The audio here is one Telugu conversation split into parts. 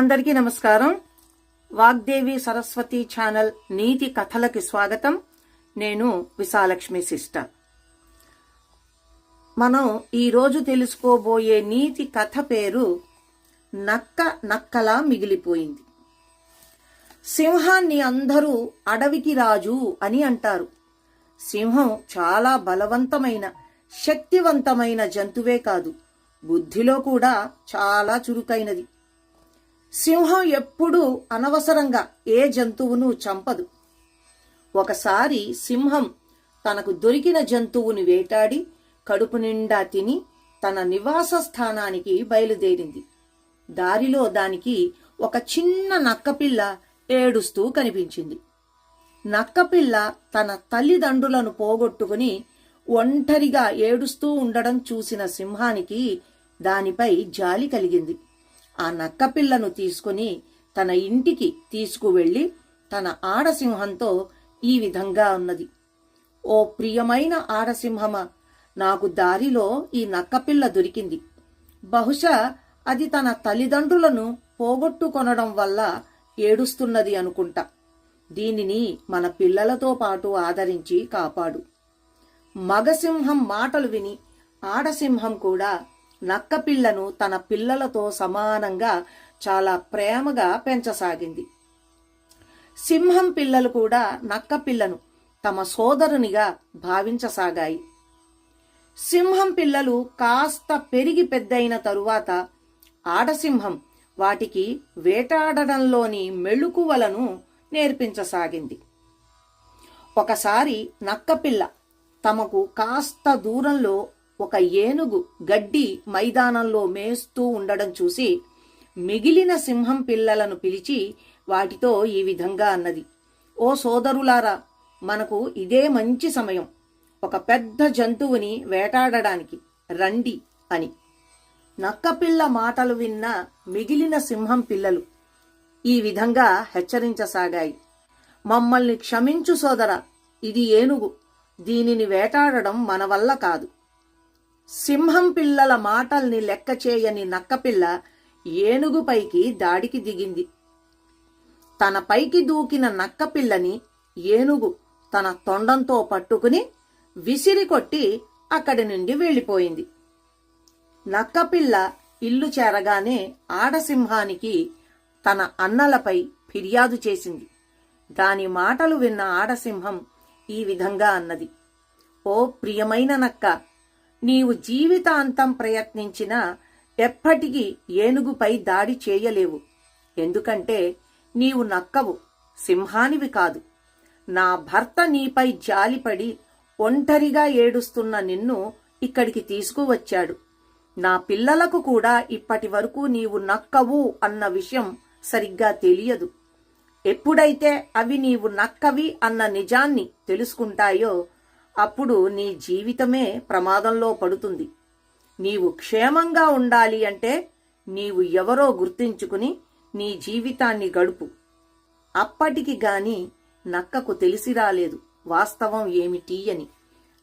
అందరికీ నమస్కారం. వాగ్దేవి సరస్వతి ఛానల్ నీతి కథలకి స్వాగతం. నేను విశాలక్ష్మి సిస్టర్. మనం ఈరోజు తెలుసుకోబోయే నీతి కథ పేరు నక్క నక్కలా మిగిలిపోయింది. సింహాన్ని అందరూ అడవికి రాజు అని అంటారు. సింహం చాలా బలవంతమైన శక్తివంతమైన జంతువే కాదు బుద్ధిలో కూడా చాలా చురుకైనది. సింహం ఎప్పుడూ అనవసరంగా ఏ జంతువును చంపదు. ఒకసారి సింహం తనకు దొరికిన జంతువుని వేటాడి కడుపు నిండా తిని తన నివాస స్థానానికి బయలుదేరింది. దారిలో దానికి ఒక చిన్న నక్కపిల్ల ఏడుస్తూ కనిపించింది. నక్కపిల్ల తన తల్లిదండ్రులను పోగొట్టుకుని ఒంటరిగా ఏడుస్తూ ఉండడం చూసిన సింహానికి దానిపై జాలి కలిగింది. ఆ నక్కపిల్లను తీసుకుని తన ఇంటికి తీసుకువెళ్ళి తన ఆడసింహంతో ఈ విధంగా ఉన్నది ఓ ప్రియమైన ఆడసింహమ నాకు దారిలో ఈ నక్కపిల్ల దొరికింది. బహుశా అది తన తల్లిదండ్రులను పోగొట్టుకొనడం వల్ల ఏడుస్తున్నది అనుకుంటా. దీనిని మన పిల్లలతో పాటు ఆదరించి కాపాడు మగసింహం మాటలు విని ఆడసింహం కూడా నక్కపిల్లను తన పిల్లలతో సమానంగా చాలా ప్రేమగా పెంచసాగింది. సింహం పిల్లలు కూడా నక్కపిల్లను తమ సోదరునిగా భావించసాగాయి. సింహం పిల్లలు కాస్త పెరిగి పెద్దయిన తరువాత ఆడసింహం వాటికి వేటాడడంలోని మెళుకువలను నేర్పించసాగింది. ఒకసారి నక్కపిల్ల తమకు కాస్త దూరంలో ఒక ఏనుగు గడ్డి మైదానంలో మేస్తూ ఉండడం చూసి మిగిలిన సింహం పిల్లలను పిలిచి వాటితో ఈ విధంగా అన్నది ఓ సోదరులారా మనకు ఇదే మంచి సమయం. ఒక పెద్ద జంతువుని వేటాడడానికి రండి అని. నక్కపిల్ల మాటలు విన్న మిగిలిన సింహం పిల్లలు ఈ విధంగా హెచ్చరించసాగాయి. మమ్మల్ని క్షమించు సోదర ఇది ఏనుగు. దీనిని వేటాడడం మన వల్ల కాదు. సింహం పిల్లల మాటల్ని లెక్క చేయని నక్కపిల్ల ఏనుగుపైకి దాడికి దిగింది. తన పైకి దూకిన నక్కపిల్లని ఏనుగు తన తొండంతో పట్టుకుని విసిరి కొట్టి అక్కడి నుండి వెళ్ళిపోయింది. నక్కపిల్ల ఇల్లు చేరగానే ఆడసింహానికి తన అన్నలపై ఫిర్యాదు చేసింది. దాని మాటలు విన్న ఆడసింహం ఈ విధంగా అన్నది. ఓ ప్రియమైన నక్క నీవు జీవితాంతం ప్రయత్నించినా ఎప్పటికీ ఏనుగుపై దాడి చేయలేవు. ఎందుకంటే నీవు నక్కవు సింహానివి కాదు. నా భర్త నీపై జాలిపడి ఒంటరిగా ఏడుస్తున్న నిన్ను ఇక్కడికి తీసుకువచ్చాడు. నా పిల్లలకు కూడా ఇప్పటి వరకు నీవు నక్కవు అన్న విషయం సరిగ్గా తెలియదు. ఎప్పుడైతే అవి నీవు నక్కవి అన్న నిజాన్ని తెలుసుకుంటాయో అప్పుడు నీ జీవితమే ప్రమాదంలో పడుతుంది. నీవు క్షేమంగా ఉండాలి అంటే నీవు ఎవరో గుర్తించుకుని నీ జీవితాన్ని గడుపు. అప్పటికి గాని నక్కకు తెలిసి రాలేదు వాస్తవం ఏమిటి అని.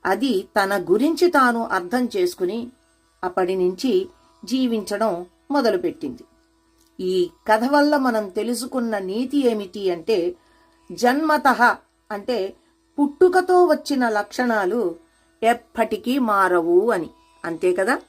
అది తన గురించి తాను అర్థం చేసుకుని అప్పటి నుంచి జీవించడం మొదలుపెట్టింది. ఈ కథ వల్ల మనం తెలుసుకున్న నీతి ఏమిటి అంటే జన్మత అంటే పుట్టుకతో వచ్చిన లక్షణాలు ఎప్పటికీ మారవు అని. అంతే కదా?